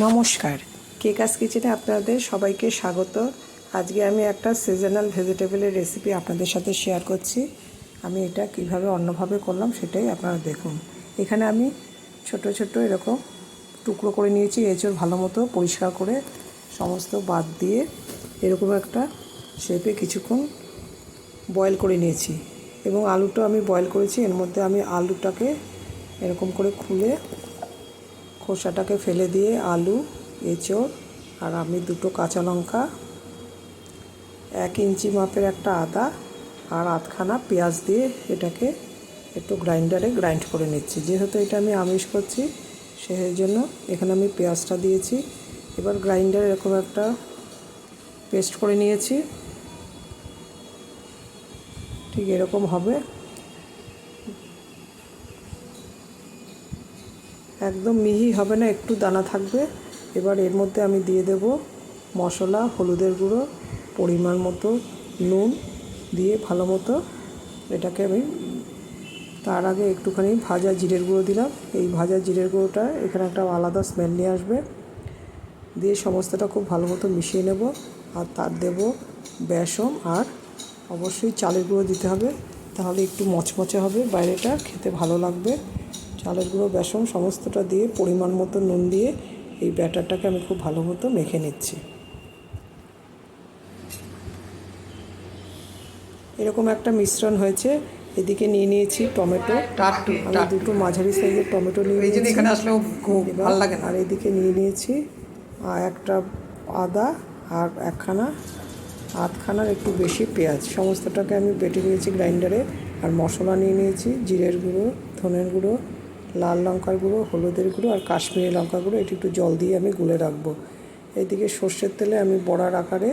নমস্কার। কেকাস কিচেনে আপনাদের সবাইকে স্বাগত। আজকে আমি একটা সিজনাল ভেজিটেবলের রেসিপি আপনাদের সাথে শেয়ার করছি। আমি এটা কীভাবে অন্যভাবে করলাম সেটাই আপনারা দেখুন। এখানে আমি ছোট ছোট এরকম টুকরো করে নিয়েছি, এঁচড় ভালো মতো পরিষ্কার করে সমস্ত বাদ দিয়ে এরকম একটা শেপে কিছুক্ষণ বয়েল করে নিয়েছি। এবং আলুটা আমি বয়েল করেছি, এর মধ্যে আমি আলুটাকে এরকম করে খুলে খোসাটাকে ফেলে দিয়ে আলু, এঁচড় আর আমি দুটো কাঁচা লঙ্কা, এক ইঞ্চি মাপের একটা আদা আর আধখানা পেঁয়াজ দিয়ে এটাকে একটু গ্রাইন্ডারে গ্রাইন্ড করে নিচ্ছি। যেহেতু এটা আমি আমিষ করছি সেই জন্য এখানে আমি পেঁয়াজটা দিয়েছি। এবার গ্রাইন্ডারে এরকম একটা পেস্ট করে নিয়েছি। ঠিক এরকম হবে। একদম মিহি হবে না, একটু দানা থাকবে। এবার এর মধ্যে আমি দিয়ে দেব মশলা, হলুদের গুঁড়ো, পরিমাণ মতো নুন দিয়ে ভালো মতো এটাকে আমি তার আগে একটুখানি ভাজা জিরের গুঁড়ো দিলাম। এই ভাজা জিরের গুঁড়োটা এখানে একটা আলাদা স্মেল নিয়ে আসবে। দিয়ে সমস্তটা খুব ভালো মতো মিশিয়ে নেব আর তার দেব বেসন আর অবশ্যই চালের গুঁড়ো দিতে হবে, তাহলে একটু মচমচে হবে, বাইরেটা খেতে ভালো লাগবে। চালের গুঁড়ো বেসন সমস্তটা দিয়ে পরিমাণ মতো নুন দিয়ে এই ব্যাটারটাকে আমি খুব ভালো মতো মেখে নিচ্ছি। এরকম একটা মিশ্রণ হয়েছে। এদিকে নিয়ে নিয়েছি টমেটো। আমি দুটো মাঝারি সাইজের টমেটো নিয়ে নিয়েছি এখানে আসলেও ভালো লাগে না। আর এদিকে নিয়ে নিয়েছি আর একটা আদা আর একখানা আধখানার একটু বেশি পেঁয়াজ। সমস্তটাকে আমি বেটে নিয়েছি গ্রাইন্ডারে। আর মশলা নিয়ে নিয়েছি জিরের গুঁড়ো ধনের গুঁড়ো লাল লঙ্কার গুঁড়ো, হলুদের গুঁড়ো আর কাশ্মীরি লঙ্কার গুঁড়ো, এটি একটু জল দিয়ে আমি গুলে রাখব। এদিকে সর্ষের তেলে আমি বড়ার আকারে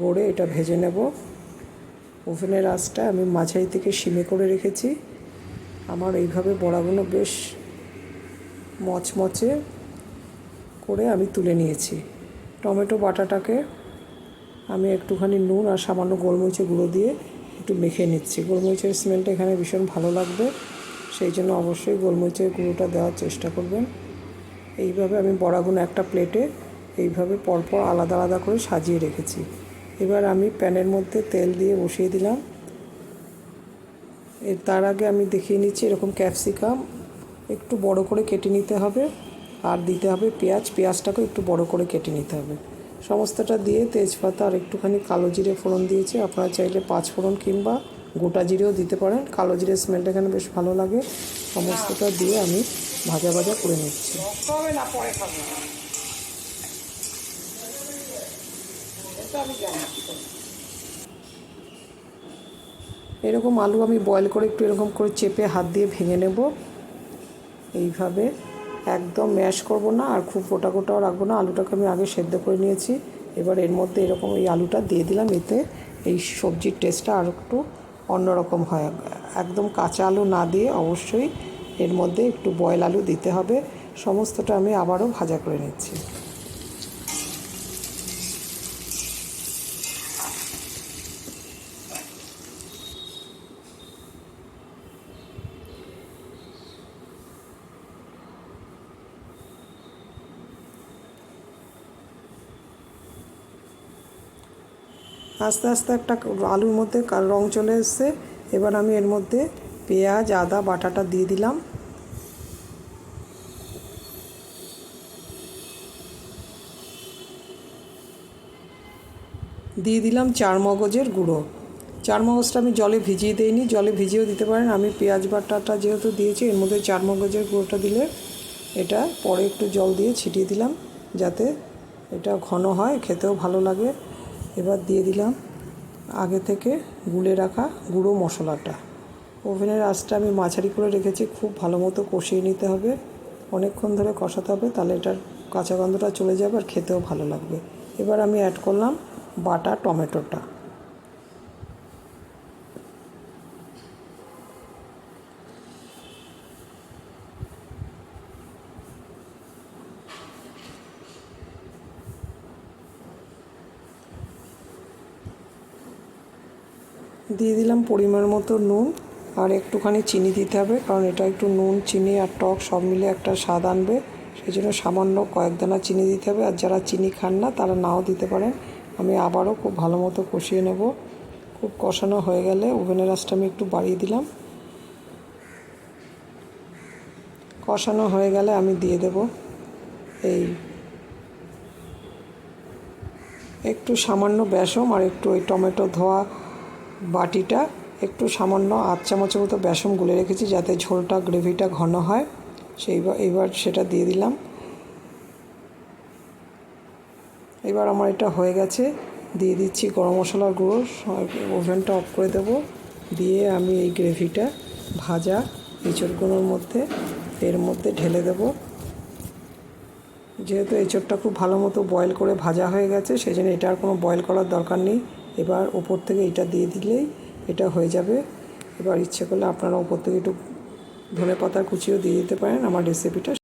গড়ে এটা ভেজে নেব। ওভেনের আঁচটা আমি মাঝারি থেকে সিমে করে রেখেছি। আমার এইভাবে বড়াগুলো বেশ মচমচে করে আমি তুলে নিয়েছি। টমেটো বাটাটাকে আমি একটুখানি নুন আর সামান্য গোলমরিচের গুঁড়ো দিয়ে একটু মেখে নিচ্ছি। গোলমরিচের স্মেলটা এখানে ভীষণ ভালো লাগবে। সেই জন্য অবশ্যই গোলমরিচের গুঁড়োটা দেওয়ার চেষ্টা করবেন। এইভাবে আমি বড়াগুলো একটা প্লেটে এইভাবে পরপর আলাদা আলাদা করে সাজিয়ে রেখেছি। এবার আমি প্যানের মধ্যে তেল দিয়ে বসিয়ে দিলাম। এর তার আগে আমি দেখিয়ে নিচ্ছি এরকম ক্যাপসিকাম। একটু বড় করে কেটে নিতে হবে আর দিতে হবে পেঁয়াজ। পেঁয়াজটাকেও একটু বড় করে কেটে নিতে হবে। সমস্তটা দিয়ে তেজপাতা আর একটুখানি কালো জিরে ফোড়ন দিয়েছি। আপনারা চাইলে পাঁচ ফোড়ন কিংবা গোটা জিরেও দিতে পারেন। কালো জিরের স্মেলটা এখানে বেশ ভালো লাগে। সমস্তটা দিয়ে আমি ভাজা ভাজা করে নিচ্ছি। এরকম আলু আমি বয়েল করে একটু এরকম করে চেপে হাত দিয়ে ভেঙে নেব। এইভাবে একদম ম্যাশ করব না আর খুব গোটা গোটাও রাখব না। আলুটাকে আমি আগে সেদ্ধ করে নিয়েছি। এবার এর মধ্যে এরকম এই আলুটা দিয়ে দিলাম। এতে এই সবজির টেস্টটা আর একটু অন্যরকম হয়। একদম কাঁচা আলু না দিয়ে অবশ্যই এর মধ্যে একটু বয়েল আলু দিতে হবে। সমস্তটা আমি আবারও ভাজা করে নিচ্ছি। আস্তে আস্তে একটা আলুর মধ্যে রং চলে এসছে। এবার আমি এর মধ্যে পেঁয়াজ, আদা, বাটাটা দিয়ে দিলাম। দিয়ে দিলাম চার মগজের গুঁড়ো। চার মগজটা আমি জলে ভিজিয়ে দিইনি। জলে ভিজিয়েও দিতে পারেন। আমি পেঁয়াজ বাটাটা যেহেতু দিয়েছি, এর মধ্যে চার মগজের গুঁড়োটা দিলে এটা পরে একটু জল দিয়ে ছিটিয়ে দিলাম, যাতে এটা ঘন হয়, খেতেও ভালো লাগে। এবার দিয়ে দিলাম আগে থেকে গুলে রাখা গুঁড়ো মশলাটা। ওভেনের আঁচটা আমি মাঝারি করে রেখেছি, খুব ভালো মতো কষিয়ে নিতে হবে। অনেকক্ষণ ধরে কষাতে হবে, তাহলে এটার কাঁচা গন্ধটা চলে যাবে আর খেতেও ভালো লাগবে। এবার আমি অ্যাড করলাম বাটা টমেটোটা। দিয়ে দিলাম পরিমাণ মতো নুন আর একটুখানি চিনি দিতে হবে, কারণ এটা একটু নুন, চিনি আর টক সব মিলে একটা স্বাদ আনবে। সেই জন্য সামান্য কয়েক দানা চিনি দিতে হবে, আর যারা চিনি খান না, তারা নাও দিতে পারেন। আমি আবারও খুব ভালো মতো কষিয়ে নেব। খুব কষানো হয়ে গেলে ওভেনের আঁচটা আমি একটু বাড়িয়ে দিলাম। কষানো হয়ে গেলে আমি দিয়ে দেব এই একটু সামান্য বেসম আর একটু ওই টমেটো ধোয়া বাটিটা একটু সামান্য আধ চামচের মতো বেসম গুলে রেখেছি যাতে ঝোলটা, গ্রেভিটা ঘন হয়। সেই এবার সেটা দিয়ে দিলাম। এবার আমার এটা হয়ে গেছে। দিয়ে দিচ্ছি গরম মশলার গুঁড়ো। ওভেনটা অফ করে দেব। দিয়ে আমি এই গ্রেভিটা ভাজা এঁচড়গুলোর মধ্যে, এর মধ্যে ঢেলে দেব। যেহেতু এঁচড়টা খুব ভালো মতো বয়েল করে ভাজা হয়ে গেছে, সেই জন্য এটা আর কোনো বয়েল করার দরকার নেই। এবার ওপর থেকে এটা দিয়ে দিলেই এটা হয়ে যাবে। এবার ইচ্ছে করলে আপনারা ওপর থেকে একটু ধনে পাতার কুচিও দিয়ে দিতে পারেন। আমার রেসিপিটা